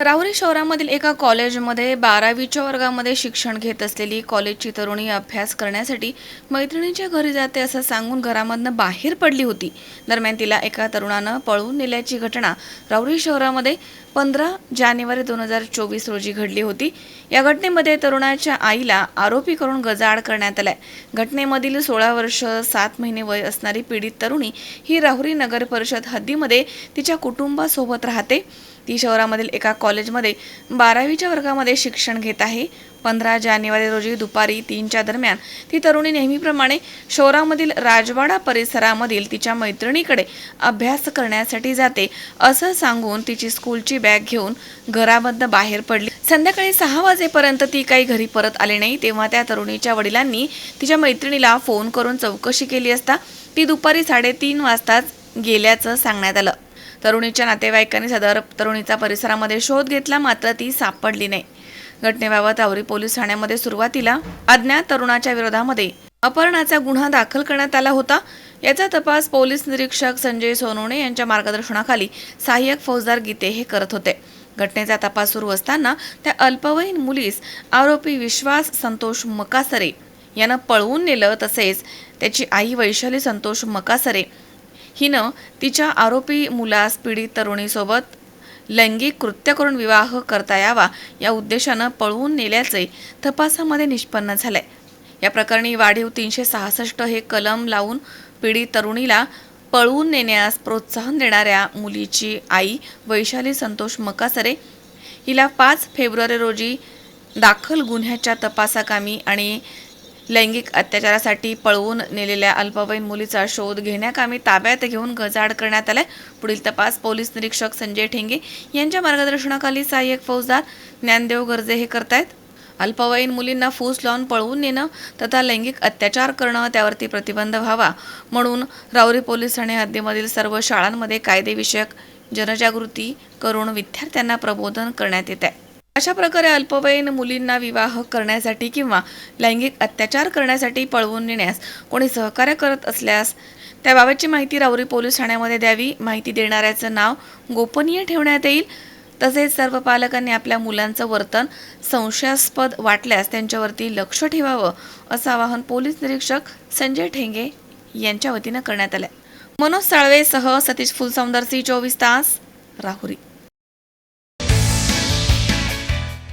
राहुरी शहरामधील एका कॉलेजमध्ये बारावीच्या वर्गामध्ये शिक्षण घेत असलेली कॉलेजची तरुणी अभ्यास करण्यासाठी मैत्रिणीच्या घरी जाते असं सांगून घरामधनं बाहेर पडली होती. दरम्यान तिला एका तरुणानं पळवून नेल्याची घटना राहुरी शहरामध्ये पंधरा जानेवारी दोन हजार चोवीस रोजी घडली होती. या घटनेमध्ये तरुणाच्या आईला आरोपी करून गजाआड करण्यात आलाय. घटनेमधील सोळा वर्ष सात महिने वय असणारी पीडित तरुणी ही राहुरी नगर परिषद हद्दीमध्ये तिच्या कुटुंबासोबत राहते. ती शहरामधील एका कॉलेजमध्ये बारावीच्या वर्गामध्ये शिक्षण घेत आहे. पंधरा जानेवारी रोजी दुपारी तीनच्या दरम्यान ती तरुणी नेहमीप्रमाणे शहरामधील राजवाडा परिसरामधील तिच्या मैत्रिणीकडे अभ्यास करण्यासाठी जाते असं सांगून तिची स्कूलची बॅग घेऊन घरामधनं बाहेर पडली. संध्याकाळी सहा वाजेपर्यंत ती काही घरी परत आली नाही तेव्हा त्या तरुणीच्या वडिलांनी तिच्या मैत्रिणीला फोन करून चौकशी केली असता ती दुपारी साडेतीन वाजताच गेल्याचं सांगण्यात आलं. तरुणीच्या नातेवाईकांनी सदर तरुणीचा परिसरामध्ये शोध घेतला मात्र ती सापडली नाही. घटनेबाबत आवरी पोलीस ठाण्यामध्ये सुरुवातीला अज्ञात तरुणाच्या विरोधामध्ये अपहरणाचा गुन्हा दाखल करण्यात आला होता. याचा तपास पोलीस निरीक्षक संजय सोनवणे यांच्या मार्गदर्शनाखाली सहाय्यक फौजदार गीते हे करत होते. घटनेचा तपास सुरू असताना त्या अल्पवयीन मुलीस आरोपी विश्वास संतोष मकासरे यानं पळवून नेलं तसेच त्याची आई वैशाली संतोष मकासरे हिनं तिच्या आरोपी मुलास पीडित तरुणीसोबत लैंगिक कृत्य करून विवाह करता यावा या उद्देशानं पळवून नेल्याचे तपासामध्ये निष्पन्न झालंय. या प्रकरणी वाढीव तीनशे सहासष्ट हे कलम लावून पीडित तरुणीला पळवून नेण्यास प्रोत्साहन देणाऱ्या मुलीची आई वैशाली संतोष मकासरे हिला पाच फेब्रुवारी रोजी दाखल गुन्ह्याच्या तपासाकामी आणि लैंगिक अत्याचारासाठी पळवून नेलेल्या अल्पवयीन मुलीचा शोध घेण्याकामी ताब्यात घेऊन गजाड करण्यात आलाय. पुढील तपास पोलीस निरीक्षक संजय ठेंगे यांच्या मार्गदर्शनाखाली सहाय्यक फौजदार ज्ञानदेव गर्जे हे करतायत. अल्पवयीन मुलींना फूस लावून पळवून नेणं तथा लैंगिक अत्याचार करणं त्यावरती प्रतिबंध व्हावा. म्हणून राऊरी पोलीस ठाणे हद्दीमधील सर्व शाळांमध्ये कायदेविषयक जनजागृती करून विद्यार्थ्यांना प्रबोधन करण्यात येत आहे अशा प्रकारे अल्पवयीन मुलींना विवाह करण्यासाठी किंवा लैंगिक अत्याचार करण्यासाठी पळवून नेण्यास कोणी सहकार्य करत असल्यास त्याबाबतची माहिती राऊरी पोलीस ठाण्यामध्ये द्यावी. माहिती देणाऱ्याचं नाव गोपनीय ठेवण्यात येईल. तसेच सर्व पालकांनी आपल्या मुलांचं वर्तन संशयास्पद वाटल्यास त्यांच्यावरती लक्ष ठेवावं असं आवाहन पोलीस निरीक्षक संजय ठेंगे यांच्या वतीनं करण्यात आलं मनोज साळवेसह सतीश फुलसौंदरसी चोवीस तास राहुरी.